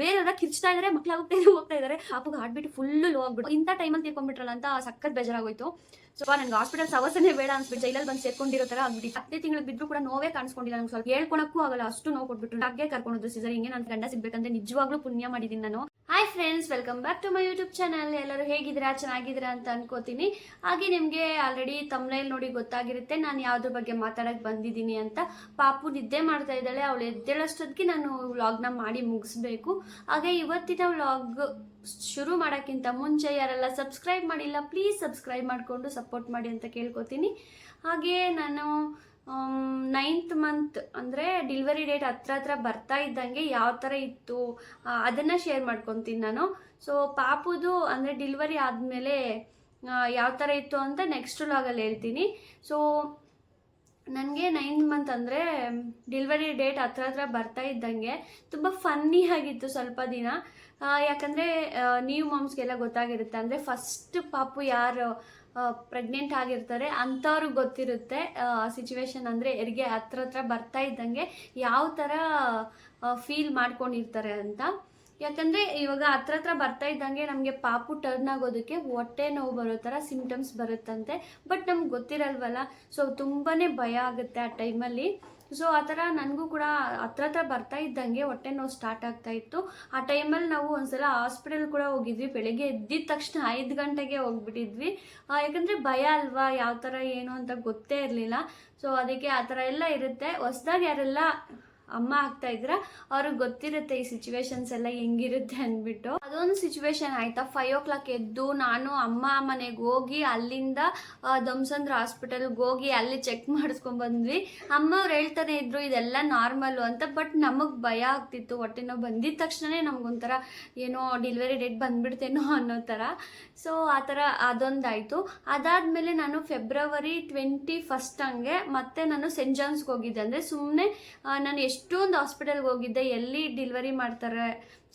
ಬೇರೆಯವರ ಕಿರ್ಚ್ತಾ ಇದಾರೆ, ಮಕ್ಳು ಹೋಗ್ತಾ ಇದ್ದಾರೆ ಹೋಗ್ತಾ ಇದಾರೆ ಪಾಪಗೆ ಹಾಡ್ಬಿಟ್ಟು ಫುಲ್ ಲೋ ಆಗ್ಬಿಟ್ಟು ಇಂಥ ಟೈಮಲ್ಲಿ ತೀರ್ಕೊಂಡ್ಬಿಟ್ರಲ್ಲ ಅಂತ ಸಖತ್ ಬೇಜಾರಾಗೋಯ್ತು. ಸೊ ನನಗೆ ಹಾಸ್ಪಿಟಲ್ ಸವಸನೆ ಬೇಡ ಅನ್ಸ್ಬಿಟ್ಟು ಜೈಲಲ್ಲಿ ಬಂದು ಸೇರ್ಕೊಂಡಿರೋ ತರ ಆಗ್ಬಿಟ್ಟು ಹತ್ತೇ ತಿಂಗಳು ಬಿದ್ರು ಕೂಡ ನೋವೇ ಕಾಣಿಸ್ಕೊಂಡಿಲ್ಲ ನಂಗೆ ಸ್ವಲ್ಪ ಹೇಳ್ಕೊಳಕ್ಕೂ ಆಗಲ್ಲ, ಅಷ್ಟು ನೋವು ಕೊಟ್ಬಿಟ್ಟು ಹಾಗೆ ಕರ್ಕೊಂಡು ಸಿಸರ್ ಹಿಂಗೆ ನನ್ನ ಗಂಡ ಸಿಗ್ಬೇಕಂದ್ರೆ ನಿಜವಾಗ್ಲೂ ಪುಣ್ಯ ಮಾಡಿದ್ದೀನಿ ನಾನು. Hi friends welcome back to my YouTube channel ಎಲ್ಲರೂ ಹೇಗಿದ್ದೀರಾ, ಚೆನ್ನಾಗಿದ್ದೀರಾ ಅಂತ ಅನ್ಕೋತೀನಿ. ಹಾಗೆ ನಿಮಗೆ ಆಲ್ರೆಡಿ ತಮ್ಲೈಲ್ ನೋಡಿ ಗೊತ್ತಾಗಿರುತ್ತೆ, ನಾನು ಯಾವ್ದ್ರ ಬಗ್ಗೆ ಮಾತಾಡಕ್ಕೆ ಬಂದಿದ್ದೀನಿ ಅಂತ. ಪಾಪು ನಿದ್ದೆ ಮಾಡ್ತಾ ಇದ್ದಾಳೆ, ಅವಳು ಎದ್ದೇಳಷ್ಟೊತ್ತಿಗೆ ನಾನು ವ್ಲಾಗ್ನ ಮಾಡಿ ಮುಗಿಸ್ಬೇಕು. ಹಾಗೆ ಇವತ್ತಿನ ವ್ಲಾಗ್ ಶುರು ಮಾಡೋಕ್ಕಿಂತ ಮುಂಚೆ ಯಾರೆಲ್ಲ ಸಬ್ಸ್ಕ್ರೈಬ್ ಮಾಡಿಲ್ಲ ಪ್ಲೀಸ್ ಸಬ್ಸ್ಕ್ರೈಬ್ ಮಾಡಿಕೊಂಡು ಸಪೋರ್ಟ್ ಮಾಡಿ ಅಂತ ಕೇಳ್ಕೊತೀನಿ. ಹಾಗೆ ನಾನು ನೈನ್ತ್ ಮಂತ್ ಅಂದರೆ ಡಿಲ್ವರಿ ಡೇಟ್ ಹತ್ರ ಹತ್ರ ಬರ್ತಾ ಇದ್ದಂಗೆ ಯಾವ ಥರ ಇತ್ತು ಅದನ್ನು ಶೇರ್ ಮಾಡ್ಕೊತೀನಿ ನಾನು. ಸೊ ಪಾಪುದು ಅಂದರೆ ಡಿಲ್ವರಿ ಆದಮೇಲೆ ಯಾವ ಥರ ಇತ್ತು ಅಂತ ನೆಕ್ಸ್ಟ್ ಲಾಗಲ್ಲಿ ಹೇಳ್ತೀನಿ. ಸೊ ನನಗೆ ನೈನ್ತ್ ಮಂತ್ ಅಂದರೆ ಡಿಲ್ವರಿ ಡೇಟ್ ಹತ್ರ ಹತ್ರ ಬರ್ತಾ ಇದ್ದಂಗೆ ತುಂಬ ಫನ್ನಿ ಆಗಿತ್ತು ಸ್ವಲ್ಪ ದಿನ. ಯಾಕಂದರೆ ನೀವು ಮಾಮ್ಸ್ಗೆಲ್ಲ ಗೊತ್ತಾಗಿರುತ್ತೆ. ಅಂದರೆ ಫಸ್ಟ್ ಪಾಪು ಯಾರು ಪ್ರೆಗ್ನೆಂಟ್ ಆಗಿರ್ತಾರೆ ಅಂಥವ್ರಿಗೆ ಗೊತ್ತಿರುತ್ತೆ. ಸಿಚುವೇಶನ್ ಅಂದರೆ ಹೆರಿಗೆ ಹತ್ರ ಹತ್ರ ಬರ್ತಾ ಇದ್ದಂಗೆ ಯಾವ ಥರ ಫೀಲ್ ಮಾಡ್ಕೊಂಡಿರ್ತಾರೆ ಅಂತ. ಯಾಕಂದರೆ ಇವಾಗ ಹತ್ರ ಹತ್ರ ಬರ್ತಾ ಇದ್ದಂಗೆ ನಮಗೆ ಪಾಪು ಟರ್ನ್ ಆಗೋದಕ್ಕೆ ಹೊಟ್ಟೆ ನೋವು ಬರೋ ಥರ ಸಿಮ್ಟಮ್ಸ್ ಬರುತ್ತಂತೆ. ಬಟ್ ನಮ್ಗೆ ಗೊತ್ತಿರಲ್ವಲ್ಲ ಸೊ ತುಂಬಾ ಭಯ ಆಗುತ್ತೆ ಆ ಟೈಮಲ್ಲಿ ಸೊ ಆ ಥರ ನನಗೂ ಕೂಡ ಹತ್ರ ಹತ್ರ ಬರ್ತಾ ಇದ್ದಂಗೆ ಹೊಟ್ಟೆ ನೋವು ಸ್ಟಾರ್ಟ್ ಆಗ್ತಾ ಇತ್ತು. ಆ ಟೈಮಲ್ಲಿ ನಾವು ಒಂದ್ಸಲ ಹಾಸ್ಪಿಟಲ್ ಕೂಡ ಹೋಗಿದ್ವಿ. ಬೆಳಿಗ್ಗೆ ಎದ್ದಿದ ತಕ್ಷಣ ಐದು ಗಂಟೆಗೆ ಹೋಗ್ಬಿಟ್ಟಿದ್ವಿ. ಯಾಕಂದರೆ ಯಾಕಂದ್ರೆ ಭಯ ಅಲ್ವಾ? ಯಾವ ಥರ, ಏನು ಅಂತ ಗೊತ್ತೇ ಇರಲಿಲ್ಲ. ಸೊ ಅದಕ್ಕೆ ಆ ಥರ ಎಲ್ಲ ಇರುತ್ತೆ. ಹೊಸ್ದಾಗಿ ಯಾರೆಲ್ಲ ಅಮ್ಮ ಆಗ್ತಾ ಇದ್ರ ಅವ್ರಿಗೆ ಗೊತ್ತಿರುತ್ತೆ ಈ ಸಿಚುವೇಶನ್ಸ್ ಎಲ್ಲ ಹೆಂಗಿರುತ್ತೆ ಅಂದ್ಬಿಟ್ಟು. ಅದೊಂದು ಸಿಚುವೇಶನ್ ಆಯ್ತಾ? ಫೈವ್ ಓ ಕ್ಲಾಕ್ ಎದ್ದು ನಾನು ಅಮ್ಮ ಮನೆಗೆ ಹೋಗಿ ಅಲ್ಲಿಂದ ದಮ್ಸಂದ್ರ ಹಾಸ್ಪಿಟಲ್ಗೆ ಹೋಗಿ ಅಲ್ಲಿ ಚೆಕ್ ಮಾಡಿಸ್ಕೊಂಡ್ ಬಂದ್ವಿ. ಅಮ್ಮ ಅವ್ರು ಹೇಳ್ತಾನೆ ಇದ್ರು, ಇದೆಲ್ಲ ನಾರ್ಮಲ್ ಅಂತ ಬಟ್ ನಮಗೆ ಭಯ ಆಗ್ತಿತ್ತು. ಹೊಟ್ಟೆ ನೋವು ಬಂದಿದ ತಕ್ಷಣನೇ ನಮ್ಗೊಂಥರ ಏನೋ ಡೆಲಿವರಿ ಡೇಟ್ ಬಂದ್ಬಿಡ್ತೇನೋ ಅನ್ನೋ ಥರ. ಸೊ ಆ ಥರ ಅದೊಂದಾಯಿತು. ಅದಾದಮೇಲೆ ನಾನು ಫೆಬ್ರವರಿ ಟ್ವೆಂಟಿ ಫಸ್ಟ್ ಹಂಗೆ ಮತ್ತೆ ನಾನು ಸೆಂಟ್ ಜಾನ್ಸ್ಗೆ ಹೋಗಿದ್ದೆ. ಅಂದರೆ ಸುಮ್ಮನೆ ನಾನು ಎಷ್ಟೊಂದು ಹಾಸ್ಪಿಟಲ್ಗೆ ಹೋಗಿದ್ದೆ, ಎಲ್ಲಿ ಡಿಲ್ವರಿ ಮಾಡ್ತಾರೆ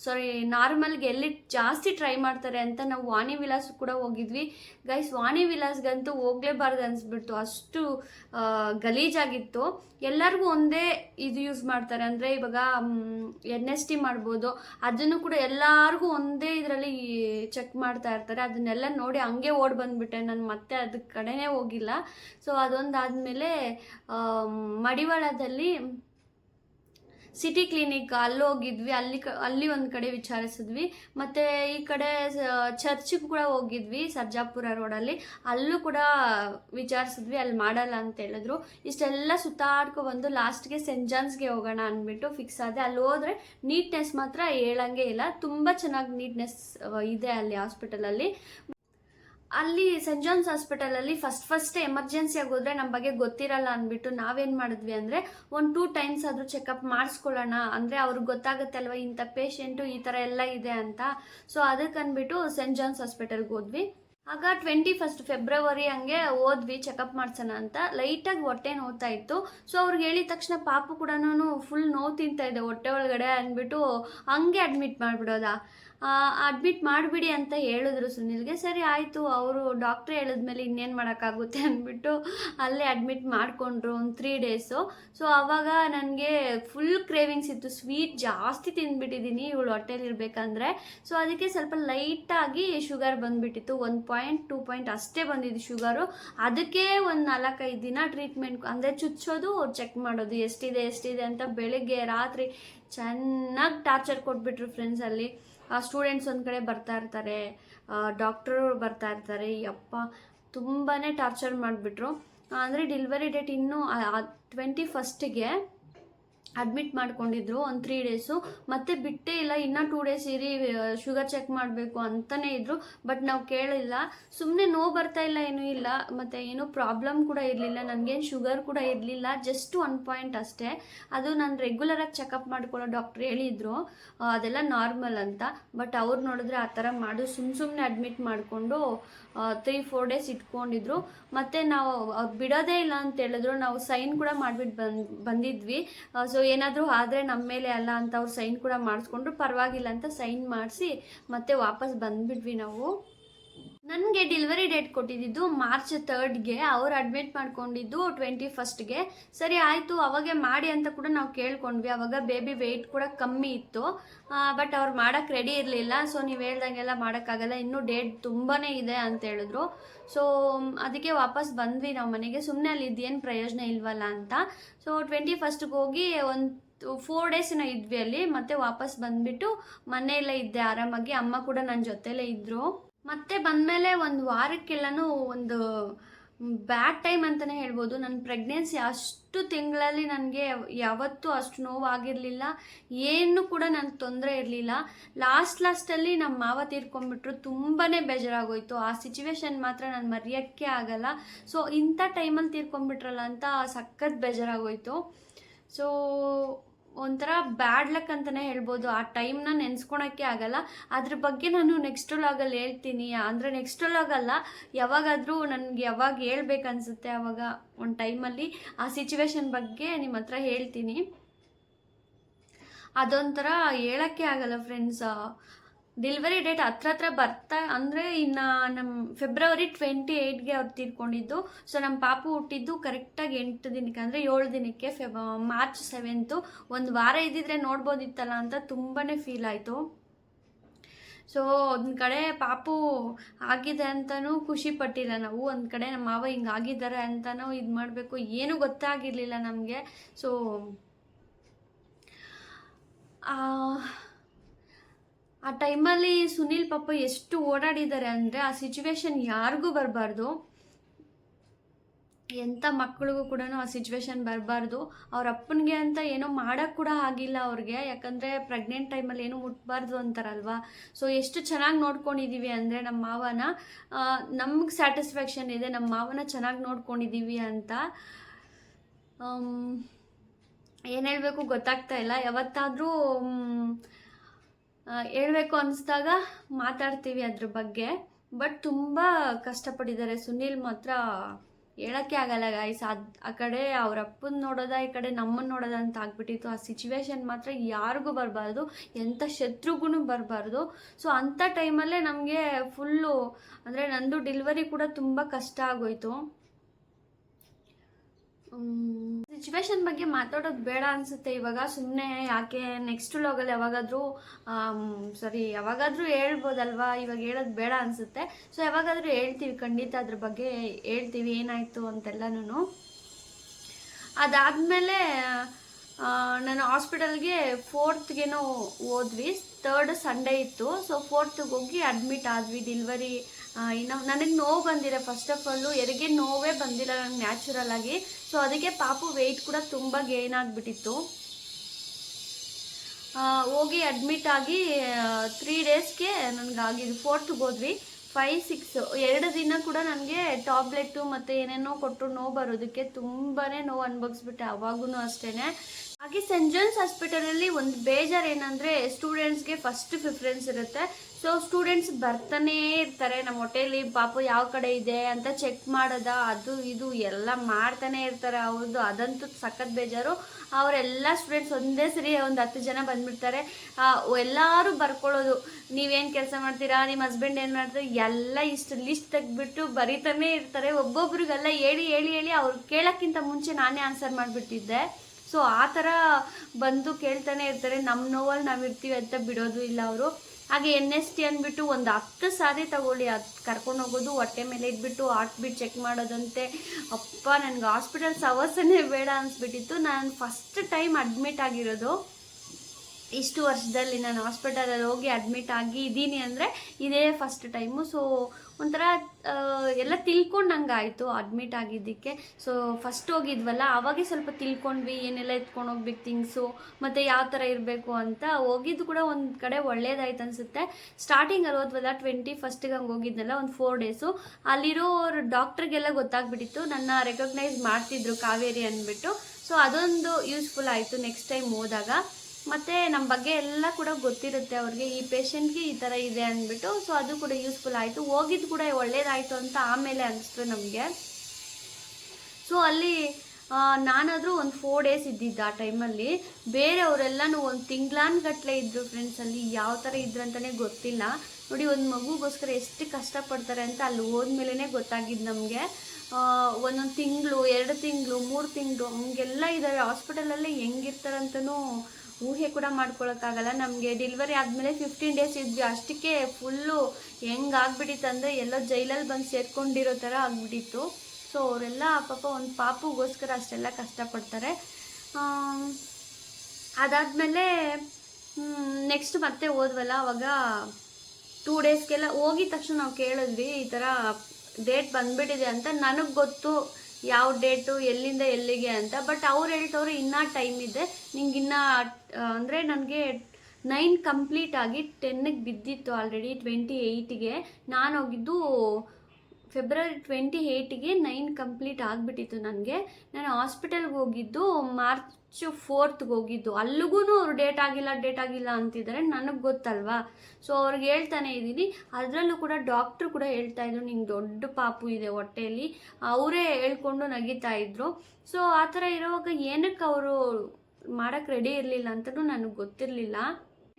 ಸಾರಿ ನಾರ್ಮಲ್ಗೆ ಎಲ್ಲಿ ಜಾಸ್ತಿ ಟ್ರೈ ಮಾಡ್ತಾರೆ ಅಂತ ನಾವು ವಾಣಿ ವಿಲಾಸ್ ಕೂಡ ಹೋಗಿದ್ವಿ. ಗೈಸ್ ವಾಣಿ ವಿಲಾಸ್ಗಂತೂ ಹೋಗ್ಲೇಬಾರ್ದು ಅನಿಸ್ಬಿಡ್ತು. ಅಷ್ಟು ಗಲೀಜಾಗಿತ್ತು. ಎಲ್ಲರಿಗೂ ಒಂದೇ ಇದು ಯೂಸ್ ಮಾಡ್ತಾರೆ. ಅಂದರೆ ಇವಾಗ ಎನ್ ಎಸ್ ಟಿ ಮಾಡ್ಬೋದು. ಅದನ್ನು ಕೂಡ ಎಲ್ಲರಿಗೂ ಒಂದೇ ಇದರಲ್ಲಿ ಚೆಕ್ ಮಾಡ್ತಾ ಇರ್ತಾರೆ. ಅದನ್ನೆಲ್ಲ ನೋಡಿ ಹಂಗೆ ಓಡ್ ಬಂದುಬಿಟ್ಟೆ. ನಾನು ಮತ್ತೆ ಅದ್ರ ಕಡೆಯೇ ಹೋಗಿಲ್ಲ. ಸೊ ಅದೊಂದಾದಮೇಲೆ ಮಡಿವಾಳದಲ್ಲಿ ಸಿಟಿ ಕ್ಲಿನಿಕ್ ಅಲ್ಲಿ ಹೋಗಿದ್ವಿ. ಅಲ್ಲಿ ಅಲ್ಲಿ ಒಂದು ಕಡೆ ವಿಚಾರಿಸಿದ್ವಿ. ಮತ್ತು ಈ ಕಡೆ ಚರ್ಚಿಗೆ ಕೂಡ ಹೋಗಿದ್ವಿ, ಸರ್ಜಾಪುರ ರೋಡಲ್ಲಿ ಅಲ್ಲೂ. ಕೂಡ ವಿಚಾರಿಸಿದ್ವಿ, ಅಲ್ಲಿ ಮಾಡಲ್ಲ ಅಂತ ಹೇಳಿದ್ರು. ಇಷ್ಟೆಲ್ಲ ಸುತ್ತಾಡ್ಕೊ ಬಂದು ಲಾಸ್ಟ್ಗೆ ಸೆಂಟ್ ಜಾನ್ಸ್ಗೆ ಹೋಗೋಣ ಅಂದ್ಬಿಟ್ಟು ಫಿಕ್ಸ್ ಆದೆ. ಅಲ್ಲಿ ಹೋದ್ರೆ ನೀಟ್ನೆಸ್ ಮಾತ್ರ ಹೇಳಂಗೆ ಇಲ್ಲ. ತುಂಬ ಚೆನ್ನಾಗಿ ನೀಟ್ನೆಸ್ ಇದೆ ಅಲ್ಲಿ ಹಾಸ್ಪಿಟಲಲ್ಲಿ ಅಲ್ಲಿ ಸೆಂಟ್ ಜಾನ್ಸ್ ಹಾಸ್ಪಿಟಲಲ್ಲಿ ಫಸ್ಟ್ ಫಸ್ಟ್ ಎಮರ್ಜೆನ್ಸಿಯಾಗಿ ಹೋದ್ರೆ ನಮ್ಮ ಬಗ್ಗೆ ಗೊತ್ತಿರಲ್ಲ ಅಂದ್ಬಿಟ್ಟು ನಾವೇನು ಮಾಡಿದ್ವಿ ಅಂದರೆ ಒಂದು ಟೂ ಟೈಮ್ಸ್ ಆದರೂ ಚೆಕಪ್ ಮಾಡಿಸ್ಕೊಳ್ಳೋಣ. ಅಂದರೆ ಅವ್ರಿಗೆ ಗೊತ್ತಾಗುತ್ತೆ ಅಲ್ವಾ, ಇಂಥ ಪೇಷಂಟು ಈ ಥರ ಎಲ್ಲ ಇದೆ ಅಂತ. ಸೊ ಅದಕ್ಕೆ ಅಂದ್ಬಿಟ್ಟು ಸೆಂಟ್ ಜಾನ್ಸ್ ಹಾಸ್ಪಿಟಲ್ಗೆ ಹೋದ್ವಿ. ಆಗ ಟ್ವೆಂಟಿ ಫಸ್ಟ್ ಫೆಬ್ರವರಿ ಹಂಗೆ ಹೋದ್ವಿ ಚೆಕಪ್ ಮಾಡ್ಸೋಣ ಅಂತ. ಲೈಟಾಗಿ ಹೊಟ್ಟೆ ನೋವ್ತಾ ಇತ್ತು. ಸೊ ಅವ್ರಿಗೆ ಹೇಳಿದ ತಕ್ಷಣ ಪಾಪು ಕೂಡ ಫುಲ್ ನೋವು ತಿಂತಾ ಇದೆ ಹೊಟ್ಟೆ ಒಳಗಡೆ ಅಂದ್ಬಿಟ್ಟು ಹಂಗೆ ಅಡ್ಮಿಟ್ ಮಾಡಿಬಿಡೋದಾ. ಅಡ್ಮಿಟ್ ಮಾಡಿಬಿಡಿ ಅಂತ ಹೇಳಿದ್ರು ಸುನಿಲ್ಗೆ. ಸರಿ ಆಯಿತು, ಅವರು ಡಾಕ್ಟ್ರ್ ಹೇಳಿದ್ಮೇಲೆ ಇನ್ನೇನು ಮಾಡೋಕ್ಕಾಗುತ್ತೆ ಅಂದ್ಬಿಟ್ಟು ಅಲ್ಲೇ ಅಡ್ಮಿಟ್ ಮಾಡಿಕೊಂಡ್ರು ಒಂದು ತ್ರೀ ಡೇಸು ಸೊ ಆವಾಗ ನನಗೆ ಫುಲ್ ಕ್ರೇವಿಂಗ್ಸ್ ಇತ್ತು. ಸ್ವೀಟ್ ಜಾಸ್ತಿ ತಿಂದ್ಬಿಟ್ಟಿದ್ದೀನಿ ಇವಳು ಹೊಟ್ಟೆಲಿ ಇರಬೇಕಂದ್ರೆ. ಸೊ ಅದಕ್ಕೆ ಸ್ವಲ್ಪ ಲೈಟಾಗಿ ಶುಗರ್ ಬಂದುಬಿಟ್ಟಿತ್ತು. ಒಂದು ಪಾಯಿಂಟ್ ಟೂ ಪಾಯಿಂಟ್ ಅಷ್ಟೇ ಬಂದಿದ್ದು ಶುಗರು ಅದಕ್ಕೆ ಒಂದು ನಾಲ್ಕೈದು ದಿನ ಟ್ರೀಟ್ಮೆಂಟ್ ಅಂದರೆ ಚುಚ್ಚೋದು ಚೆಕ್ ಮಾಡೋದು. ಎಷ್ಟಿದೆ ಎಷ್ಟಿದೆ ಅಂತ ಬೆಳಿಗ್ಗೆ, ರಾತ್ರಿ ಚೆನ್ನಾಗಿ ಟಾರ್ಚರ್ ಕೊಟ್ಬಿಟ್ರು ಫ್ರೆಂಡ್ಸ್ ಅಲ್ಲಿ. ಸ್ಟೂಡೆಂಟ್ಸ್ ಒಂದು ಕಡೆ ಬರ್ತಾ ಇರ್ತಾರೆ ಡಾಕ್ಟರ್ ಬರ್ತಾ ಇರ್ತಾರೆ, ಯಪ್ಪ ತುಂಬಾ ಟಾರ್ಚರ್ ಮಾಡಿಬಿಟ್ರು. ಅಂದರೆ ಡೆಲಿವರಿ ಡೇಟ್ ಇನ್ನೂ ಟ್ವೆಂಟಿ ಫಸ್ಟಿಗೆ ಅಡ್ಮಿಟ್ ಮಾಡ್ಕೊಂಡಿದ್ರು ಒಂದು ತ್ರೀ ಡೇಸು ಮತ್ತೆ ಬಿಟ್ಟೇ ಇಲ್ಲ, ಇನ್ನೂ ಟೂ ಡೇಸ್ ಇರಿ ಶುಗರ್ ಚೆಕ್ ಮಾಡಬೇಕು ಅಂತಲೇ ಇದ್ರು ಬಟ್ ನಾವು ಕೇಳಿಲ್ಲ. ಸುಮ್ಮನೆ ನೋವು ಬರ್ತಾ ಇಲ್ಲ, ಏನೂ ಇಲ್ಲ. ಮತ್ತು ಏನೂ ಪ್ರಾಬ್ಲಮ್ ಕೂಡ ಇರಲಿಲ್ಲ. ನನಗೇನು ಶುಗರ್ ಕೂಡ ಇರಲಿಲ್ಲ. ಜಸ್ಟ್ ಒನ್ ಪಾಯಿಂಟ್ ಅಷ್ಟೇ. ಅದು ನಾನು ರೆಗ್ಯುಲರಾಗಿ ಚೆಕಪ್ ಮಾಡ್ಕೊಳ್ಳೋ ಡಾಕ್ಟ್ರ್ ಹೇಳಿದರು. ಅದೆಲ್ಲ ನಾರ್ಮಲ್ ಅಂತ. ಬಟ್ ಅವ್ರು ನೋಡಿದ್ರೆ ಆ ಥರ ಮಾಡು. ಸುಮ್ಮ ಸುಮ್ಮನೆ ಅಡ್ಮಿಟ್ ಮಾಡಿಕೊಂಡು ತ್ರೀ ಫೋರ್ ಡೇಸ್ ಇಟ್ಕೊಂಡಿದ್ರು. ಮತ್ತು ನಾವು ಬಿಡೋದೇ ಇಲ್ಲ ಅಂತ ಹೇಳಿದ್ರು. ನಾವು ಸೈನ್ ಕೂಡ ಮಾಡಿಬಿಟ್ಟು ಬಂದು, ಬಂದಿದ್ವಿ. ಸೊ ಏನಾದರೂ ಆದರೆ ನಮ್ಮ ಮೇಲೆ ಅಲ್ಲ ಅಂತ ಅವ್ರು ಸೈನ್ ಕೂಡ ಮಾಡಿಸ್ಕೊಂಡ್ರು. ಪರವಾಗಿಲ್ಲ ಅಂತ ಸೈನ್ ಮಾಡಿಸಿ ಮತ್ತೆ ವಾಪಸ್ ಬಂದ್ಬಿಟ್ವಿ ನಾವು. ನನಗೆ ಡೆಲಿವರಿ ಡೇಟ್ ಕೊಟ್ಟಿದ್ದು ಮಾರ್ಚ್ ತರ್ಡ್ಗೆ ಅವ್ರು ಅಡ್ಮಿಟ್ ಮಾಡ್ಕೊಂಡಿದ್ದು ಟ್ವೆಂಟಿ ಫಸ್ಟ್ಗೆ ಸರಿ, ಆಯಿತು, ಅವಾಗೆ ಮಾಡಿ ಅಂತ ಕೂಡ ನಾವು ಕೇಳ್ಕೊಂಡ್ವಿ. ಅವಾಗ ಬೇಬಿ ವೆಯ್ಟ್ ಕೂಡ ಕಮ್ಮಿ ಇತ್ತು. ಬಟ್ ಅವ್ರು ಮಾಡೋಕ್ಕೆ ರೆಡಿ ಇರಲಿಲ್ಲ. ಸೊ ನೀವು ಹೇಳ್ದಂಗೆಲ್ಲ ಮಾಡೋಕ್ಕಾಗಲ್ಲ. ಇನ್ನೂ ಡೇಟ್ ತುಂಬಾ ಇದೆ ಅಂತ ಹೇಳಿದ್ರು. ಸೊ ಅದಕ್ಕೆ ವಾಪಸ್ ಬಂದ್ವಿ ನಾವು ಮನೆಗೆ. ಸುಮ್ಮನೆ ಅಲ್ಲಿ ಇದೇನು ಪ್ರಯೋಜನ ಇಲ್ವಲ್ಲ ಅಂತ. ಸೊ ಟ್ವೆಂಟಿ ಫಸ್ಟ್ಗೆ ಹೋಗಿ ಒಂದು ಫೋರ್ ಡೇಸ್ ನಾವು ಇದ್ವಿ ಅಲ್ಲಿ, ಮತ್ತೆ ವಾಪಸ್ ಬಂದ್ಬಿಟ್ಟು ಮನೆಯಲ್ಲೇ ಇದ್ದೆ, ಆರಾಮಾಗಿ. ಅಮ್ಮ ಕೂಡ ನನ್ನ ಜೊತೆಲೇ ಇದ್ದರು ಮತ್ತೆ ಬಂದಮೇಲೆ ಒಂದು ವಾರಕ್ಕೆಲ್ಲನೂ ಒಂದು ಬ್ಯಾಡ್ ಟೈಮ್ ಅಂತಲೇ ಹೇಳ್ಬೋದು. ನನ್ನ ಪ್ರೆಗ್ನೆನ್ಸಿ ಅಷ್ಟು ತಿಂಗಳಲ್ಲಿ ನನಗೆ ಯಾವತ್ತೂ ಅಷ್ಟು ನೋವಾಗಿರಲಿಲ್ಲ. ಏನು ಕೂಡ ನನಗೆ ತೊಂದರೆ ಇರಲಿಲ್ಲ. ಲಾಸ್ಟ್ ಲಾಸ್ಟಲ್ಲಿ ನಮ್ಮ ಮಾವ ತೀರ್ಕೊಂಡ್ಬಿಟ್ರು. ತುಂಬಾ ಬೇಜಾರಾಗೋಯ್ತು. ಆ ಸಿಚುವೇಶನ್ ಮಾತ್ರ ನಾನು ಮರೆಯೋಕ್ಕೆ ಆಗಲ್ಲ. ಸೊ ಇಂಥ ಟೈಮಲ್ಲಿ ತೀರ್ಕೊಂಡ್ಬಿಟ್ರಲ್ಲ ಅಂತ ಸಖತ್ ಬೇಜಾರಾಗೋಯ್ತು. ಸೊ ಒಂಥರ ಬ್ಯಾಡ್ ಲಕ್ ಅಂತಲೇ ಹೇಳ್ಬೋದು. ಆ ಟೈಮ್ನ ನೆನೆಸ್ಕೊಳಕ್ಕೆ ಆಗಲ್ಲ. ಅದ್ರ ಬಗ್ಗೆ ನಾನು ನೆಕ್ಸ್ಟ್ ಲಾಗಲ್ಲಿ ಹೇಳ್ತೀನಿ. ಅಂದರೆ ನೆಕ್ಸ್ಟ್ ಲಾಗಲ್ಲ ಯಾವಾಗಾದರೂ ನನಗೆ ಯಾವಾಗ ಹೇಳ್ಬೇಕನ್ಸುತ್ತೆ ಆವಾಗ ಒಂದು ಟೈಮಲ್ಲಿ ಆ ಸಿಚುವೇಶನ್ ಬಗ್ಗೆ ನಿಮ್ಮ ಹತ್ರ ಹೇಳ್ತೀನಿ. ಅದೊಂಥರ ಹೇಳೋಕ್ಕೆ ಆಗಲ್ಲ ಫ್ರೆಂಡ್ಸ್ ಡೆಲಿವರಿ ಡೇಟ್ ಹತ್ರ ಹತ್ರ ಬರ್ತಾ, ಅಂದರೆ ಇನ್ನು ನಮ್ಮ ಫೆಬ್ರವರಿ ಟ್ವೆಂಟಿ ಏಯ್ಟ್ಗೆ ಅವ್ರು ತೀರ್ಕೊಂಡಿದ್ದು. ಸೊ ನಮ್ಮ ಪಾಪು ಹುಟ್ಟಿದ್ದು ಕರೆಕ್ಟಾಗಿ ಎಂಟು ದಿನಕ್ಕೆ, ಅಂದರೆ ಏಳು ದಿನಕ್ಕೆ ಫೆಬ ಮಾರ್ಚ್ ಸೆವೆಂತು ಒಂದು ವಾರ ಇದ್ದಿದ್ರೆ ನೋಡ್ಬೋದಿತ್ತಲ್ಲ ಅಂತ ತುಂಬಾ ಫೀಲ್ ಆಯಿತು. ಸೊ ಒಂದು ಕಡೆ ಪಾಪು ಆಗಿದೆ ಅಂತಲೂ ಖುಷಿ ಪಟ್ಟಿಲ್ಲ ನಾವು. ಒಂದು ಕಡೆ ನಮ್ಮ ಮಾವ ಹಿಂಗೆ ಆಗಿದ್ದಾರೆ ಅಂತಲೂ ಇದು ಮಾಡಬೇಕು. ಏನೂ ಗೊತ್ತಾಗಿರಲಿಲ್ಲ ನಮಗೆ. ಸೊ ಆ ಟೈಮಲ್ಲಿ ಸುನೀಲ್ ಪಾಪ ಎಷ್ಟು ಓಡಾಡಿದ್ದಾರೆ ಅಂದರೆ ಆ ಸಿಚುವೇಶನ್ ಯಾರಿಗೂ ಬರಬಾರ್ದು. ಎಂಥ ಮಕ್ಕಳಿಗೂ ಕೂಡ ಆ ಸಿಚುವೇಶನ್ ಬರಬಾರ್ದು. ಅವ್ರ ಅಪ್ಪನಿಗೆ ಅಂತ ಏನೋ ಮಾಡೋಕ್ಕೆ ಕೂಡ ಆಗಿಲ್ಲ ಅವ್ರಿಗೆ. ಯಾಕಂದರೆ ಪ್ರೆಗ್ನೆಂಟ್ ಟೈಮಲ್ಲಿ ಏನೂ ಮುಟ್ಬಾರ್ದು ಅಂತಾರಲ್ವಾ? ಸೊ ಎಷ್ಟು ಚೆನ್ನಾಗಿ ನೋಡ್ಕೊಂಡಿದ್ದೀವಿ ಅಂದರೆ ನಮ್ಮ ಮಾವನ ನಮ್ಗೆ ಸ್ಯಾಟಿಸ್ಫ್ಯಾಕ್ಷನ್ ಇದೆ ನಮ್ಮ ಮಾವನ ಚೆನ್ನಾಗಿ ನೋಡ್ಕೊಂಡಿದ್ದೀವಿ ಅಂತ. ಏನು ಹೇಳಬೇಕು ಗೊತ್ತಾಗ್ತಾ ಇಲ್ಲ. ಯಾವತ್ತಾದರೂ ಹೇಳಬೇಕು ಅನಿಸ್ದಾಗ ಮಾತಾಡ್ತೀವಿ ಅದ್ರ ಬಗ್ಗೆ. ಬಟ್ ತುಂಬ ಕಷ್ಟಪಟ್ಟಿದ್ದಾರೆ. ಸುನೀಲ್ ಮಾತ್ರ ಹೇಳೋಕ್ಕೆ ಆಗಲ್ಲ ಗಾಯ್ಸ್ ಅದು ಆ ಕಡೆ ಅವ್ರ ಅಪ್ಪನ ನೋಡೋದ, ಈ ಕಡೆ ನಮ್ಮನ್ನು ನೋಡೋದ ಅಂತ ಆಗ್ಬಿಟ್ಟಿತ್ತು. ಆ ಸಿಚುವೇಶನ್ ಮಾತ್ರ ಯಾರಿಗೂ ಬರಬಾರ್ದು. ಎಂಥ ಶತ್ರುಗೂ ಬರಬಾರ್ದು. ಸೊ ಅಂಥ ಟೈಮಲ್ಲೇ ನಮಗೆ ಫುಲ್ಲು ಅಂದರೆ ನಂದು ಡೆಲಿವರಿ ಕೂಡ ತುಂಬ ಕಷ್ಟ ಆಗೋಯ್ತು. ಸಿಚುವೇಶನ್ ಬಗ್ಗೆ ಮಾತಾಡೋದು ಬೇಡ ಅನಿಸುತ್ತೆ ಇವಾಗ. ಸುಮ್ಮನೆ ಯಾಕೆ ನೆಕ್ಸ್ಟ್ ಲೋಗಲ್ಲಿ ಯಾವಾಗಾದರೂ ಸಾರಿ ಯಾವಾಗಾದರೂ ಹೇಳ್ಬೋದಲ್ವಾ? ಇವಾಗ ಹೇಳೋದು ಬೇಡ ಅನಿಸುತ್ತೆ. ಸೊ ಯಾವಾಗಾದರೂ ಹೇಳ್ತೀವಿ. ಖಂಡಿತ ಅದ್ರ ಬಗ್ಗೆ ಹೇಳ್ತೀವಿ. ಏನಾಯಿತು ಅಂತೆಲ್ಲನೂ ಅದಾದಮೇಲೆ ನಾನು ಹಾಸ್ಪಿಟಲ್ಗೆ ಫೋರ್ತ್ಗೇನೋ ಹೋದ್ವಿ. ತರ್ಡ್ ಸಂಡೇ ಇತ್ತು. ಸೊ ಫೋರ್ತ್ಗೆ ಹೋಗಿ ಅಡ್ಮಿಟ್ ಆದ್ವಿ. ಡೆಲಿವರಿ ಇನ್ನು ನನಗೆ ನೋವು ಬಂದಿದೆ. ಫಸ್ಟ್ ಆಫ್ ಆಲು ಎರಿಗೆ ನೋವೇ ಬಂದಿಲ್ಲ ನನಗೆ ನ್ಯಾಚುರಲ್ ಆಗಿ. ಸೊ ಅದಕ್ಕೆ ಪಾಪು ವೆಯ್ಟ್ ಕೂಡ ತುಂಬ ಗೇನ್ ಆಗಿಬಿಟ್ಟಿತ್ತು. ಹೋಗಿ ಅಡ್ಮಿಟ್ ಆಗಿ ತ್ರೀ ಡೇಸ್ಗೆ ನನಗೆ ಆಗಿದ್ದು ಫೋರ್ತ್ಗೆ ಹೋದ್ವಿ. ಫೈವ್ ಸಿಕ್ಸ್ ಎರಡು ದಿನ ಕೂಡ ನನಗೆ ಟಾಬ್ಲೆಟ್ಟು ಮತ್ತು ಏನೇನೋ ಕೊಟ್ಟರು ನೋವು ಬರೋದಕ್ಕೆ ತುಂಬಾ ನೋವು ಅನುಭವಿಸ್ಬಿಟ್ಟೆ. ಅವಾಗೂ ಅಷ್ಟೇ ಹಾಗೆ ಸೆಂಟ್ ಜಾನ್ಸ್ ಹಾಸ್ಪಿಟಲಲ್ಲಿ ಒಂದು ಬೇಜಾರು ಏನಂದರೆ ಸ್ಟೂಡೆಂಟ್ಸ್ಗೆ ಫಸ್ಟ್ ಪ್ರಿಫರೆನ್ಸ್ ಇರುತ್ತೆ. ಸೊ ಸ್ಟೂಡೆಂಟ್ಸ್ ಬರ್ತಾನೇ ಇರ್ತಾರೆ. ನಮ್ಮ ಹೊಟ್ಟೆಯಲ್ಲಿ ಪಾಪ ಯಾವ ಕಡೆ ಇದೆ ಅಂತ ಚೆಕ್ ಮಾಡೋದ, ಅದು ಇದು ಎಲ್ಲ ಮಾಡ್ತಾನೆ ಇರ್ತಾರೆ. ಅವ್ರದ್ದು ಅದಂತೂ ಸಖತ್ ಬೇಜಾರು. ಅವರೆಲ್ಲ ಸ್ಟೂಡೆಂಟ್ಸ್ ಒಂದೇ ಸರಿ ಒಂದು ಹತ್ತು ಜನ ಬಂದ್ಬಿಡ್ತಾರೆ. ಎಲ್ಲರೂ ಬರ್ಕೊಳ್ಳೋದು. ನೀವೇನು ಕೆಲಸ ಮಾಡ್ತೀರಾ? ನಿಮ್ಮ ಹಸ್ಬೆಂಡ್ ಏನು ಮಾಡ್ತಾರೆ? ಎಲ್ಲ ಇಷ್ಟು ಲಿಸ್ಟ್ ತೆಗೆದ್ಬಿಟ್ಟು ಬರೀತಾನೆ ಇರ್ತಾರೆ. ಒಬ್ಬೊಬ್ರಿಗೆಲ್ಲ ಹೇಳಿ ಹೇಳಿ ಹೇಳಿ ಅವ್ರು ಕೇಳೋಕ್ಕಿಂತ ಮುಂಚೆ ನಾನೇ ಆನ್ಸರ್ ಮಾಡಿಬಿಟ್ಟಿದ್ದೆ. ಸೊ ಆ ಥರ ಬಂದು ಕೇಳ್ತಾನೆ ಇರ್ತಾರೆ. ನಮ್ಮ ನೋವಲ್ಲಿ ನಾವು ಇರ್ತೀವಿ ಅಂತ ಬಿಡೋದು ಇಲ್ಲ ಅವರು. ಹಾಗೆ ಎನ್ ಎಸ್ ಟಿ ಅಂದ್ಬಿಟ್ಟು ಒಂದು ಹತ್ತು ಸಾರಿ ತಗೊಳ್ಳಿ. ಅದು ಕರ್ಕೊಂಡು ಹೋಗೋದು, ಹೊಟ್ಟೆ ಮೇಲೆ ಇಟ್ಬಿಟ್ಟು ಹಾರ್ಟ್ ಬೀಟ್ ಚೆಕ್ ಮಾಡೋದಂತೆ. ಅಪ್ಪ, ನನಗೆ ಹಾಸ್ಪಿಟಲ್ ಸವಸನೇ ಬೇಡ ಅನಿಸ್ಬಿಟ್ಟಿತ್ತು. ನಾನು ಫಸ್ಟ್ ಟೈಮ್ ಅಡ್ಮಿಟ್ ಆಗಿರೋದು. ಇಷ್ಟು ವರ್ಷದಲ್ಲಿ ನಾನು ಹಾಸ್ಪಿಟಲಲ್ಲಿ ಹೋಗಿ ಅಡ್ಮಿಟ್ ಆಗಿ ಇದ್ದೀನಿ ಅಂದರೆ ಇದೇ ಫಸ್ಟ್ ಟೈಮು ಸೊ ಒಂಥರ ಎಲ್ಲ ತಿಳ್ಕೊಂಡಂಗೆ ಆಯಿತು ಅಡ್ಮಿಟ್ ಆಗಿದ್ದಕ್ಕೆ. ಸೊ ಫಸ್ಟ್ ಹೋಗಿದ್ವಲ್ಲ ಆವಾಗೆ ಸ್ವಲ್ಪ ತಿಳ್ಕೊಂಡ್ವಿ, ಏನೆಲ್ಲ ಎತ್ಕೊಂಡು ಹೋಗ್ಬೇಕು ಥಿಂಗ್ಸು ಮತ್ತು ಯಾವ ಥರ ಇರಬೇಕು ಅಂತ. ಹೋಗಿದ್ದು ಕೂಡ ಒಂದು ಕಡೆ ಒಳ್ಳೇದಾಯ್ತು ಅನಿಸುತ್ತೆ. ಸ್ಟಾರ್ಟಿಂಗಲ್ಲಿ ಹೋದ್ವಲ್ಲ ಟ್ವೆಂಟಿ ಫಸ್ಟಿಗೆ ಹಂಗೆ ಹೋಗಿದ್ನಲ್ಲ ಒಂದು ಫೋರ್ ಡೇಸು ಅಲ್ಲಿರೋರು ಡಾಕ್ಟ್ರಿಗೆಲ್ಲ ಗೊತ್ತಾಗ್ಬಿಟ್ಟಿತ್ತು. ನನ್ನ ರೆಕಗ್ನೈಸ್ ಮಾಡ್ತಿದ್ರು ಕಾವೇರಿ ಅಂದ್ಬಿಟ್ಟು. ಸೊ ಅದೊಂದು ಯೂಸ್ಫುಲ್ ಆಯಿತು ನೆಕ್ಸ್ಟ್ ಟೈಮ್ ಹೋದಾಗ. ಮತ್ತು ನಮ್ಮ ಬಗ್ಗೆ ಎಲ್ಲ ಕೂಡ ಗೊತ್ತಿರುತ್ತೆ ಅವ್ರಿಗೆ, ಈ ಪೇಷಂಟ್ಗೆ ಈ ಥರ ಇದೆ ಅಂದ್ಬಿಟ್ಟು ಸೊ ಅದು ಕೂಡ ಯೂಸ್ಫುಲ್ ಆಯಿತು. ಹೋಗಿದ್ದು ಕೂಡ ಒಳ್ಳೇದಾಯಿತು ಅಂತ ಆಮೇಲೆ ಅನಿಸ್ತು ನಮಗೆ. ಸೊ ಅಲ್ಲಿ ನಾನಾದರೂ ಒಂದು ಫೋರ್ ಡೇಸ್ ಇದ್ದಿದ್ದು ಆ ಟೈಮಲ್ಲಿ ಬೇರೆಯವರೆಲ್ಲನೂ ಒಂದು ತಿಂಗ್ಳಾನ್ಗಟ್ಟಲೆ ಇದ್ದರು ಫ್ರೆಂಡ್ಸ್ ಅಲ್ಲಿ. ಯಾವ ಥರ ಇದ್ರು ಅಂತಲೇ ಗೊತ್ತಿಲ್ಲ. ನೋಡಿ, ಒಂದು ಮಗುಗೋಸ್ಕರ ಎಷ್ಟು ಕಷ್ಟಪಡ್ತಾರೆ ಅಂತ ಅಲ್ಲಿ ಹೋದ್ಮೇಲೆ ಗೊತ್ತಾಗಿದ್ದು ನಮಗೆ. ಒಂದೊಂದು ತಿಂಗಳು, ಎರಡು ತಿಂಗಳು, ಮೂರು ತಿಂಗಳು, ಹಂಗೆಲ್ಲ ಇದ್ದಾರೆ ಹಾಸ್ಪಿಟಲಲ್ಲೇ ಹೆಂಗಿರ್ತಾರಂತನೂ ಊಹೆ ಕೂಡ ಮಾಡ್ಕೊಳಕ್ಕಾಗಲ್ಲ. ನಮಗೆ ಡೆಲಿವರಿ ಆದಮೇಲೆ ಫಿಫ್ಟೀನ್ ಡೇಸ್ ಇದ್ವಿ. ಅಷ್ಟಕ್ಕೆ ಫುಲ್ಲು ಹೆಂಗೆ ಆಗ್ಬಿಟ್ಟಿತ್ತು ಅಂದರೆ ಎಲ್ಲೋ ಜೈಲಲ್ಲಿ ಬಂದು ಸೇರ್ಕೊಂಡಿರೋ ಥರ ಆಗ್ಬಿಟ್ಟಿತ್ತು. ಸೊ ಅವರೆಲ್ಲ ಪಾಪ ಒಂದು ಪಾಪುಗೋಸ್ಕರ ಅಷ್ಟೆಲ್ಲ ಕಷ್ಟಪಡ್ತಾರೆ. ಅದಾದಮೇಲೆ ನೆಕ್ಸ್ಟ್ ಮತ್ತೆ ಹೋದ್ವಲ್ಲ, ಅವಾಗ ಟೂ ಡೇಸ್ಗೆಲ್ಲ ಹೋಗಿದ ತಕ್ಷಣ ನಾವು ಕೇಳಿದ್ವಿ, ಈ ಥರ ಡೇಟ್ ಬಂದ್ಬಿಟ್ಟಿದೆ ಅಂತ. ನನಗೆ ಗೊತ್ತು. ಯಾವ ಡೇಟು, ಎಲ್ಲಿಂದ ಎಲ್ಲಿಗೆ ಅಂತ. ಬಟ್ ಅವ್ರು ಹೇಳ್ತವ್ರು, ಇನ್ನೂ ಟೈಮ್ ಇದೆ. ನಿಂಗೆ ಇನ್ನೂ ಅಂದರೆ ನನಗೆ ನೈನ್ ಕಂಪ್ಲೀಟ್ ಆಗಿ ಟೆನ್ನಿಗೆ ಬಿದ್ದಿತ್ತು ಆಲ್ರೆಡಿ ಟ್ವೆಂಟಿ ಏಯ್ಟಿಗೆ ನಾನು ಹೋಗಿದ್ದು ಫೆಬ್ರವರಿ ಟ್ವೆಂಟಿ ಏಯ್ಟಿಗೆ ನೈನ್ ಕಂಪ್ಲೀಟ್ ಆಗಿಬಿಟ್ಟಿತ್ತು ನನಗೆ. ನಾನು ಹಾಸ್ಪಿಟಲ್ಗೆ ಹೋಗಿದ್ದು ಮಾರ್ಚ್ ಫೋರ್ತ್ಗೆ ಹೋಗಿದ್ದು. ಅಲ್ಲಿಗೂ ಅವ್ರು ಡೇಟ್ ಆಗಿಲ್ಲ ಡೇಟ್ ಆಗಿಲ್ಲ ಅಂತಿದ್ದಾರೆ. ನನಗೆ ಗೊತ್ತಲ್ವಾ? ಸೊ ಅವ್ರಿಗೆ ಹೇಳ್ತಾನೆ ಇದ್ದೀನಿ. ಅದರಲ್ಲೂ ಕೂಡ ಡಾಕ್ಟ್ರು ಕೂಡ ಹೇಳ್ತಾ ಇದ್ರು, ನಿಂಗೆ ದೊಡ್ಡ ಪಾಪು ಇದೆ ಹೊಟ್ಟೆಯಲ್ಲಿ ಅವರೇ ಹೇಳ್ಕೊಂಡು ನಗಿತಾ ಇದ್ರು. ಸೊ ಆ ಥರ ಇರುವಾಗ ಏನಕ್ಕೆ ಅವರು ಮಾಡೋಕ್ಕೆ ರೆಡಿ ಇರಲಿಲ್ಲ ಅಂತಲೂ ನನಗೆ ಗೊತ್ತಿರಲಿಲ್ಲ.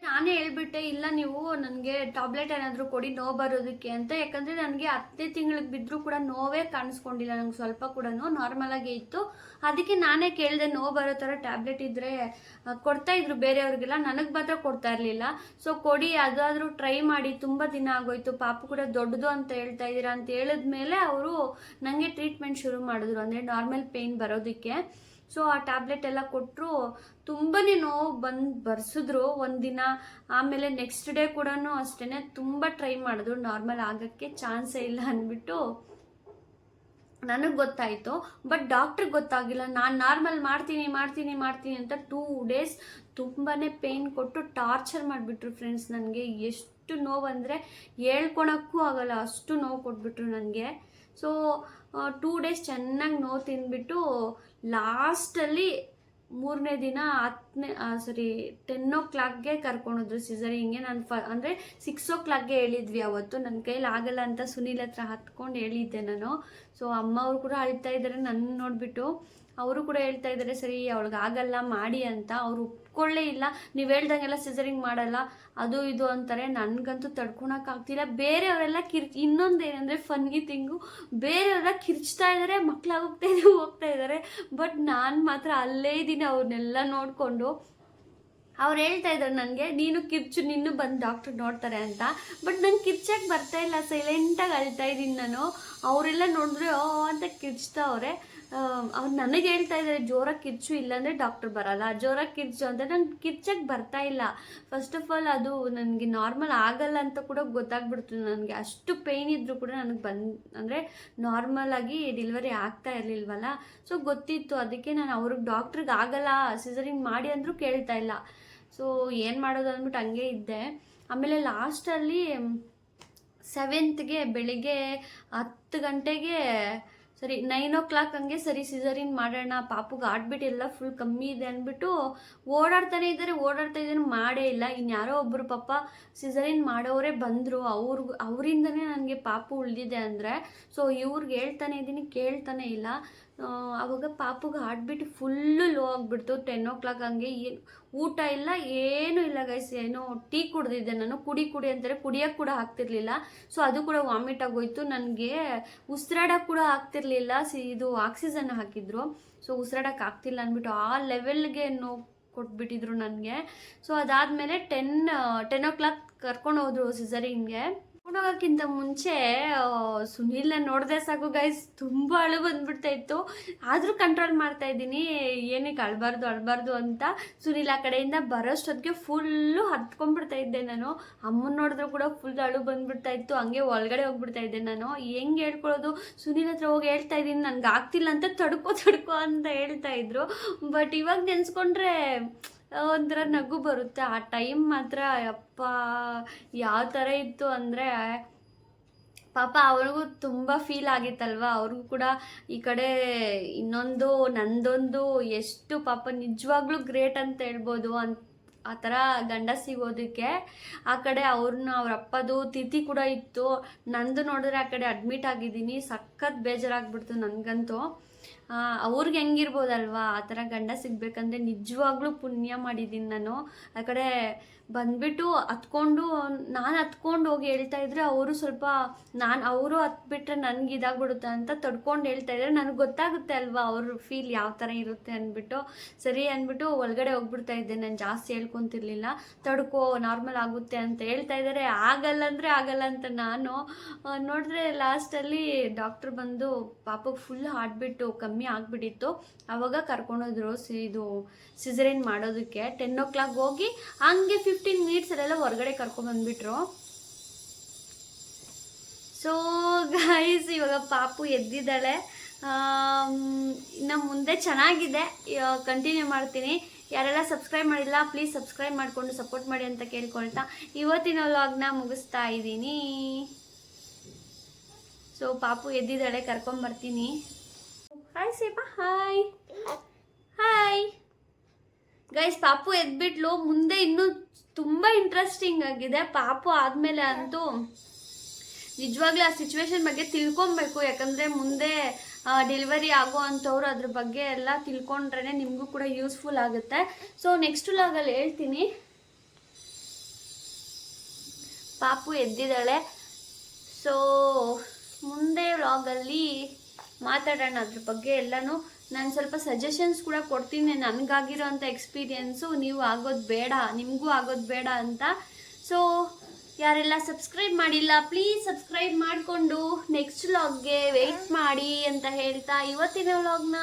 ನಾನೇ ಹೇಳ್ಬಿಟ್ಟೆ, ಇಲ್ಲ ನೀವು ನನಗೆ ಟ್ಯಾಬ್ಲೆಟ್ ಏನಾದರೂ ಕೊಡಿ, ನೋವು ಬರೋದಕ್ಕೆ ಅಂತ. ಯಾಕಂದರೆ ನನಗೆ ಹತ್ತನೇ ತಿಂಗಳಿಗೆ ಬಿದ್ದರೂ ಕೂಡ ನೋವೇ ಕಾಣಿಸ್ಕೊಂಡಿಲ್ಲ, ನಂಗೆ ಸ್ವಲ್ಪ ಕೂಡ ನಾರ್ಮಲಾಗೇ ಇತ್ತು. ಅದಕ್ಕೆ ನಾನೇ ಕೇಳಿದೆ, ನೋವು ಬರೋ ಥರ ಟ್ಯಾಬ್ಲೆಟ್ ಇದ್ದರೆ ಕೊಡ್ತಾ ಇದ್ರು ಬೇರೆಯವ್ರಿಗೆಲ್ಲ, ನನಗೆ ಮಾತ್ರ ಕೊಡ್ತಾ ಇರಲಿಲ್ಲ. ಸೊ ಕೊಡಿ, ಅದಾದರೂ ಟ್ರೈ ಮಾಡಿ, ತುಂಬ ದಿನ ಆಗೋಯ್ತು, ಪಾಪು ಕೂಡ ದೊಡ್ಡದು ಅಂತ ಹೇಳ್ತಾ ಇದ್ದೀರಾ ಅಂತ ಹೇಳಿದ್ಮೇಲೆ ಅವರು ನನಗೆ ಟ್ರೀಟ್ಮೆಂಟ್ ಶುರು ಮಾಡಿದ್ರು, ಅಂದರೆ ನಾರ್ಮಲ್ ಪೇಯ್ನ್ ಬರೋದಕ್ಕೆ. ಸೊ ಆ ಟ್ಯಾಬ್ಲೆಟ್ ಎಲ್ಲ ಕೊಟ್ಟರು ತುಂಬಾ ನೋವು ಬಂದು ಬರ್ಸಿದ್ರು ಒಂದಿನ ಆಮೇಲೆ ನೆಕ್ಸ್ಟ್ ಡೇ ಕೂಡ ಅಷ್ಟೇ ತುಂಬ ಟ್ರೈ ಮಾಡಿದ್ರು. ನಾರ್ಮಲ್ ಆಗೋಕ್ಕೆ ಚಾನ್ಸೇ ಇಲ್ಲ ಅಂದ್ಬಿಟ್ಟು ನನಗೆ ಗೊತ್ತಾಯಿತು. ಬಟ್ ಡಾಕ್ಟ್ರಿಗೆ ಗೊತ್ತಾಗಿಲ್ಲ. ನಾನು ನಾರ್ಮಲ್ ಮಾಡ್ತೀನಿ ಮಾಡ್ತೀನಿ ಮಾಡ್ತೀನಿ ಅಂತ ಟೂ ಡೇಸ್ ತುಂಬಾ ಪೇಯ್ನ್ ಕೊಟ್ಟು ಟಾರ್ಚರ್ ಮಾಡಿಬಿಟ್ರು ಫ್ರೆಂಡ್ಸ್ ನನಗೆ. ಎಷ್ಟು ನೋವು ಅಂದರೆ ಹೇಳ್ಕೊಳಕ್ಕೂ ಆಗಲ್ಲ. ಅಷ್ಟು ನೋವು ಕೊಟ್ಬಿಟ್ರು ನನಗೆ. ಸೊ ಟೂ ಡೇಸ್ ಚೆನ್ನಾಗಿ ನೋವು ತಿಂದ್ಬಿಟ್ಟು ಲಾಸ್ಟಲ್ಲಿ ಮೂರನೇ ದಿನ ಹತ್ತನೇ ಸಾರಿ ಟೆನ್ ಓ ಕ್ಲಾಕ್ಗೆ ಕರ್ಕೊಂಡೋದ್ರು ಸಿಸರಿಂಗೆ ನಾನು ಫ, ಅಂದರೆ ಸಿಕ್ಸ್ ಓ ಕ್ಲಾಕ್ಗೆ ಹೇಳಿದ್ವಿ ಅವತ್ತು. ನನ್ನ ಕೈಲಿ ಆಗಲ್ಲ ಅಂತ ಸುನೀಲ್ ಹತ್ರ ಹತ್ಕೊಂಡು ಹೇಳಿದ್ದೆ ನಾನು. ಸೊ ಅಮ್ಮ ಅವರು ಕೂಡ ಅಳ್ತಾ ಇದ್ದಾರೆ ನನ್ನ ನೋಡಿಬಿಟ್ಟು. ಅವರು ಕೂಡ ಹೇಳ್ತಾ ಇದ್ದಾರೆ, ಸರಿ, ಅವಳಿಗೆ ಆಗಲ್ಲ ಮಾಡಿ ಅಂತ. ಅವ್ರು ಒಪ್ಕೊಳ್ಳೇ ಇಲ್ಲ, ನೀವು ಹೇಳ್ದಂಗೆಲ್ಲ ಸಿಸರಿಂಗ್ ಮಾಡಲ್ಲ, ಅದು ಇದು ಅಂತಾರೆ. ನನಗಂತೂ ತಡ್ಕೊಳಕ್ಕಾಗ್ತಿಲ್ಲ ಬೇರೆಯವರೆಲ್ಲ ಕಿರ್, ಇನ್ನೊಂದು ಏನಂದರೆ ಫನ್ಗಿ ತಿಂಗು ಬೇರೆಯವರೆಲ್ಲ ಕಿರ್ಚ್ತಾ ಇದ್ದಾರೆ ಮಕ್ಕಳಾಗೋಗ್ತಾ ಇದ್ದು ಹೋಗ್ತಾ ಇದ್ದಾರೆ ಬಟ್ ನಾನು ಮಾತ್ರ ಅಲ್ಲೇ ಇದ್ದೀನಿ, ಅವ್ರನ್ನೆಲ್ಲ ನೋಡಿಕೊಂಡು. ಅವ್ರು ಹೇಳ್ತಾ ಇದ್ದಾರೆ ನನಗೆ, ನೀನು ಕಿರ್ಚು, ನಿನ್ನೂ ಬಂದು ಡಾಕ್ಟ್ರ್ ನೋಡ್ತಾರೆ ಅಂತ. ಬಟ್ ನಂಗೆ ಕಿರ್ಚಕ್ಕೆ ಬರ್ತಾ ಇಲ್ಲ ಸೈಲೆಂಟಾಗಿ ಅಳ್ತಾ ಇದ್ದೀನಿ ನಾನು. ಅವರೆಲ್ಲ ನೋಡಿದ್ರೆ ಓ ಅಂತ ಕಿರ್ಚ್ತಾವ್ರೆ ಅವ್ರು ನನಗೆ ಹೇಳ್ತಾ ಇದ್ದಾರೆ ಜೋರಾಗಿ ಕಿರ್ಚು ಇಲ್ಲಾಂದರೆ ಡಾಕ್ಟರ್ ಬರಲ್ಲ. ಜೋರಾಗಿ ಕಿರ್ಚು ಅಂದರೆ ನಂಗೆ ಕಿರ್ಚಕ್ಕೆ ಬರ್ತಾ ಇಲ್ಲ. ಫಸ್ಟ್ ಆಫ್ ಆಲ್ ಅದು ನನಗೆ ನಾರ್ಮಲ್ ಆಗಲ್ಲ ಅಂತ ಕೂಡ ಗೊತ್ತಾಗ್ಬಿಡ್ತು. ನನಗೆ ಅಷ್ಟು ಪೇಯ್ನ್ ಇದ್ದರೂ ಕೂಡ ನನಗೆ ಬಂದು, ಅಂದರೆ ನಾರ್ಮಲ್ ಆಗಿ ಡೆಲಿವರಿ ಆಗ್ತಾ ಇರಲಿಲ್ವಲ್ಲ? ಸೊ ಗೊತ್ತಿತ್ತು. ಅದಕ್ಕೆ ನಾನು ಅವ್ರಿಗೆ ಡಾಕ್ಟ್ರಿಗೆ ಆಗಲ್ಲ ಸಿಸರಿಂಗ್ ಮಾಡಿ ಅಂದರೂ ಕೇಳ್ತಾ ಇಲ್ಲ. ಸೊ ಏನು ಮಾಡೋದು ಅಂದ್ಬಿಟ್ಟು ಹಂಗೆ ಇದ್ದೆ. ಆಮೇಲೆ ಲಾಸ್ಟಲ್ಲಿ ಸೆವೆಂತ್ಗೆ ಬೆಳಿಗ್ಗೆ ಹತ್ತು ಗಂಟೆಗೆ ಸರಿ ನೈನ್ ಓ ಕ್ಲಾಕ್ ಹಂಗೆ ಸರಿ ಸಿಸರಿನ್ ಮಾಡೋಣ, ಪಾಪುಗೆ ಆಡ್ಬಿಟ್ಟು ಎಲ್ಲ ಫುಲ್ ಕಮ್ಮಿ ಇದೆ ಅಂದ್ಬಿಟ್ಟು ಓಡಾಡ್ತಾನೆ ಇದ್ದಾರೆ, ಓಡಾಡ್ತಾ ಇದ್ದಾರೆ, ಮಾಡೇ ಇಲ್ಲ. ಇನ್ಯಾರೋ ಒಬ್ಬರು ಪಾಪ ಸಿಸರಿನ್ ಮಾಡೋರೇ ಬಂದರು. ಅವ್ರಿಗೂ ಅವರಿಂದನೇ ನನಗೆ ಪಾಪು ಉಳಿದಿದೆ ಅಂದರೆ ಸೊ ಇವ್ರಿಗೆ ಹೇಳ್ತಾನೆ ಇದ್ದೀನಿ, ಕೇಳ್ತಾನೆ ಇಲ್ಲ. ಆ, ಅವಾಗ ಪಾಪುಗೆ ಹಾಡ್ಬಿಟ್ಟು ಫುಲ್ಲು ಲೋ ಆಗಿಬಿಡ್ತು. ಟೆನ್ ಓ ಕ್ಲಾಕ್ ಹಂಗೆ ಏನು ಊಟ ಇಲ್ಲ ಏನೂ ಇಲ್ಲ ಗೈಸ್ ಏನೋ ಟೀ ಕುಡ್ದಿದ್ದೆ ನಾನು. ಕುಡಿ ಕುಡಿ ಅಂತಾರೆ. ಕುಡಿಯೋಕ್ಕೆ ಕೂಡ ಆಗ್ತಿರ್ಲಿಲ್ಲ. ಸೊ ಅದು ಕೂಡ ವಾಮಿಟ್ ಆಗೋಯ್ತು. ನನಗೆ ಉಸಿರಾಡೋಕೆ ಕೂಡ ಆಗ್ತಿರ್ಲಿಲ್ಲ. ಸಿ ಇದು ಆಕ್ಸಿಜನ್ ಹಾಕಿದ್ರು. ಸೊ ಉಸಿರಾಡೋಕೆ ಆಗ್ತಿಲ್ಲ ಅಂದ್ಬಿಟ್ಟು ಆ ಲೆವೆಲ್ಗೆ ನೋ ಕೊಟ್ಬಿಟ್ಟಿದ್ರು ನನಗೆ. ಸೊ ಅದಾದಮೇಲೆ ಟೆನ್ ಟೆನ್ ಓ ಕ್ಲಾಕ್ ಕರ್ಕೊಂಡು ಹೋದರು ಸಿಸರಿಂಗ್ಗೆ ಹೋಗೋಕ್ಕಿಂತ ಮುಂಚೆ ಸುನೀಲ್ನ ನೋಡಿದೆ ಸಾಕು ಗೈಸ್ ತುಂಬ ಅಳು ಬಂದ್ಬಿಡ್ತಾ ಇತ್ತು ಆದರೂ ಕಂಟ್ರೋಲ್ ಮಾಡ್ತಾ ಇದ್ದೀನಿ. ಏನಕ್ಕೆ ಅಳಬಾರ್ದು ಅಳಬಾರ್ದು ಅಂತ ಸುನೀಲ್ ಆ ಕಡೆಯಿಂದ ಬರೋಷ್ಟೊತ್ತಿಗೆ ಫುಲ್ಲು ಹತ್ಕೊಂಡ್ಬಿಡ್ತಾ ಇದ್ದೆ ನಾನು. ಅಮ್ಮನ ನೋಡಿದ್ರು ಕೂಡ ಫುಲ್ ಅಳು ಬಂದ್ಬಿಡ್ತಾ ಇತ್ತು ಹಂಗೆ ಒಳಗಡೆ ಹೋಗ್ಬಿಡ್ತಾ ಇದ್ದೆ ನಾನು. ಹೆಂಗೆ ಹೇಳ್ಕೊಳ್ಳೋದು? ಸುನೀಲ್ ಹತ್ರ ಹೋಗಿ ಹೇಳ್ತಾ ಇದ್ದೀನಿ. ನನಗೆ ಆಗ್ತಿಲ್ಲ ಅಂತ ತಡ್ಕೋ ತಡ್ಕೋ ಅಂತ ಹೇಳ್ತಾ ಇದ್ರು. ಬಟ್ ಇವಾಗ ನೆನೆಸ್ಕೊಂಡ್ರೆ ಒಂಥರ ನಗು ಬರುತ್ತೆ. ಆ ಟೈಮ್ ಮಾತ್ರ ಅಪ್ಪ ಯಾವ ಥರ ಇತ್ತು ಅಂದರೆ, ಪಾಪ ಅವ್ರಿಗೂ ತುಂಬ ಫೀಲ್ ಆಗಿತ್ತಲ್ವ? ಅವ್ರಿಗೂ ಕೂಡ ಈ ಕಡೆ ಇನ್ನೊಂದು, ನಂದೊಂದು, ಎಷ್ಟು ಪಾಪ ನಿಜವಾಗ್ಲೂ ಗ್ರೇಟ್ ಅಂತ ಹೇಳ್ಬೋದು ಅಂತ ಆ ಥರ ಗಂಡ ಸಿಗೋದಕ್ಕೆ. ಆ ಕಡೆ ಅವ್ರನ್ನ ಅವ್ರ ಅಪ್ಪದು ತಿಥಿ ಕೂಡ ಇತ್ತು. ನಂದು ನೋಡಿದ್ರೆ ಆ ಕಡೆ ಅಡ್ಮಿಟ್ ಆಗಿದ್ದೀನಿ. ಸಖತ್ ಬೇಜಾರಾಗ್ಬಿಡ್ತು ನನಗಂತೂ. ಅವ್ರಿಗೆ ಹೆಂಗಿರ್ಬೋದಲ್ವಾ? ಆ ಥರ ಗಂಡ ಸಿಗಬೇಕಂದ್ರೆ ನಿಜವಾಗ್ಲೂ ಪುಣ್ಯ ಮಾಡಿದ್ದೀನಿ ನಾನು. ಆ ಕಡೆ ಬಂದ್ಬಿಟ್ಟು ಹತ್ಕೊಂಡು ನಾನು ಹತ್ಕೊಂಡು ಹೋಗಿ ಹೇಳ್ತಾ ಇದ್ರೆ ಅವರು ಸ್ವಲ್ಪ, ನಾನು ಅವರು ಹತ್ಬಿಟ್ರೆ ನನಗೆ ಇದಾಗ್ಬಿಡುತ್ತೆ ಅಂತ ತಡ್ಕೊಂಡು ಹೇಳ್ತಾ ಇದ್ರೆ ನನಗೆ ಗೊತ್ತಾಗುತ್ತೆ ಅಲ್ವಾ ಅವ್ರ ಫೀಲ್ ಯಾವ ಥರ ಇರುತ್ತೆ ಅಂದ್ಬಿಟ್ಟು ಸರಿ ಅಂದ್ಬಿಟ್ಟು ಒಳಗಡೆ ಹೋಗ್ಬಿಡ್ತಾ ಇದ್ದೆ, ನಾನು ಜಾಸ್ತಿ ಹೇಳ್ಕೊತಿರ್ಲಿಲ್ಲ. ತಡ್ಕೋ ನಾರ್ಮಲ್ ಆಗುತ್ತೆ ಅಂತ ಹೇಳ್ತಾ ಇದ್ದಾರೆ ಆಗಲ್ಲ ಅಂದರೆ ಆಗಲ್ಲ ಅಂತ ನಾನು ನೋಡಿದ್ರೆ ಲಾಸ್ಟಲ್ಲಿ ಡಾಕ್ಟ್ರ್ ಬಂದು ಪಾಪಕ್ಕೆ ಫುಲ್ ಹಾಡ್ಬಿಟ್ಟು ಕಮ್ಮಿ ಆಗಿಬಿಟ್ಟಿತ್ತು. ಆವಾಗ ಕರ್ಕೊಂಡೋದ್ರು ಸಿ, ಇದು ಸಿಸರೇನ್ ಮಾಡೋದಕ್ಕೆ. ಟೆನ್ ಓ ಕ್ಲಾಕ್ ಹೋಗಿ ಹಂಗೆ ಫಿಫ್ಟೀನ್ ಮಿನಿಟ್ಸಲ್ಲೆಲ್ಲ ಹೊರಗಡೆ ಕರ್ಕೊಂಬಂದ್ಬಿಟ್ರು ಸೊ ಗೈಸ್ ಇವಾಗ ಪಾಪು ಎದ್ದಿದ್ದಾಳೆ. ಇನ್ನು ಮುಂದೆ ಚೆನ್ನಾಗಿದೆ. ಕಂಟಿನ್ಯೂ ಮಾಡ್ತೀನಿ. ಯಾರೆಲ್ಲ ಸಬ್ಸ್ಕ್ರೈಬ್ ಮಾಡಿಲ್ಲ ಪ್ಲೀಸ್ ಸಬ್ಸ್ಕ್ರೈಬ್ ಮಾಡಿಕೊಂಡು ಸಪೋರ್ಟ್ ಮಾಡಿ ಅಂತ ಕೇಳ್ಕೊಳ್ತಾ. ಇವತ್ತಿನ ವ್ಲಾಗ್ನ ಮುಗಿಸ್ತಾ ಇದ್ದೀನಿ. ಸೊ ಪಾಪು ಎದ್ದಿದ್ದಾಳೆ ಕರ್ಕೊಂಬರ್ತೀನಿ ಹಾಯ್ ಸೇಪಾ ಹಾಯ್ ಹಾಯ್ ಗೈಸ್ ಪಾಪು ಎದ್ಬಿಟ್ಲು. ಮುಂದೆ ಇನ್ನೂ ತುಂಬ ಇಂಟ್ರೆಸ್ಟಿಂಗ್ ಆಗಿದೆ. ಪಾಪು ಆದಮೇಲೆ ಅಂತೂ ನಿಜವಾಗ್ಲೂ ಆ ಸಿಚುವೇಶನ್ ಬಗ್ಗೆ ತಿಳ್ಕೊಬೇಕು. ಯಾಕಂದರೆ ಮುಂದೆ ಡೆಲಿವರಿ ಆಗೋ ಅಂಥವ್ರು ಅದ್ರ ಬಗ್ಗೆ ಎಲ್ಲ ತಿಳ್ಕೊಂಡ್ರೆ ನಿಮಗೂ ಕೂಡ ಯೂಸ್ಫುಲ್ ಆಗುತ್ತೆ. ಸೊ ನೆಕ್ಸ್ಟ್ ಲಾಗಲ್ಲಿ ಹೇಳ್ತೀನಿ. ಪಾಪು ಎದ್ದಿದ್ದಾಳೆ. ಸೊ ಮುಂದೆ ವ್ಲಾಗಲ್ಲಿ ಮಾತಾಡೋಣ. ಅದ್ರ ಬಗ್ಗೆ ಎಲ್ಲನೂ ನಾನು ಸ್ವಲ್ಪ ಸಜೆಷನ್ಸ್ ಕೂಡ ಕೊಡ್ತೀನಿ. ನನಗಾಗಿರೋಂಥ ಎಕ್ಸ್ಪೀರಿಯೆನ್ಸು ನೀವು ಆಗೋದು ಬೇಡ, ನಿಮಗೂ ಆಗೋದು ಬೇಡ ಅಂತ. ಸೊ ಯಾರೆಲ್ಲ ಸಬ್ಸ್ಕ್ರೈಬ್ ಮಾಡಿಲ್ಲ ಪ್ಲೀಸ್ ಸಬ್ಸ್ಕ್ರೈಬ್ ಮಾಡಿಕೊಂಡು ನೆಕ್ಸ್ಟ್ ವ್ಲಾಗ್ಗೆ ವೆಯ್ಟ್ ಮಾಡಿ ಅಂತ ಹೇಳ್ತಾ ಇವತ್ತಿನ ವ್ಲಾಗ್ನ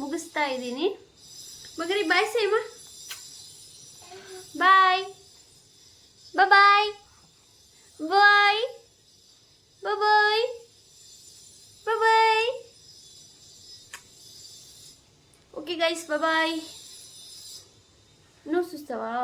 ಮುಗಿಸ್ತಾ ಇದ್ದೀನಿ. ಮಗರಿ bye same. Bye bye bye bye bye okay guys bye ಇನ್ನೂ ಸುಸ್ತವಾ